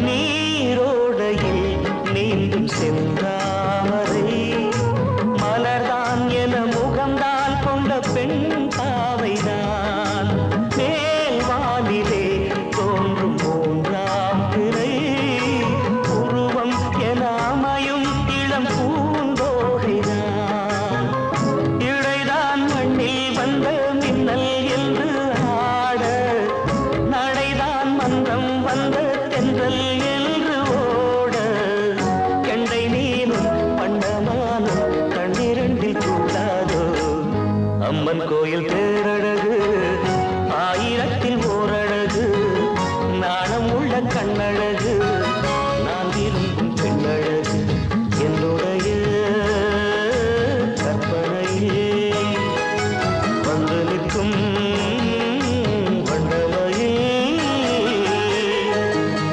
நீரோடையில் நீந்தும் செந்தாமரை. மலர்தான் என முகம்தான் கொண்ட பெண் பாவைதான். மேல் தென்றல் என்று ஓட கெண்டை நீனும் பண்டமானும் கண்ணிரண்டில் கூடாதோ அம்மன் கோயில்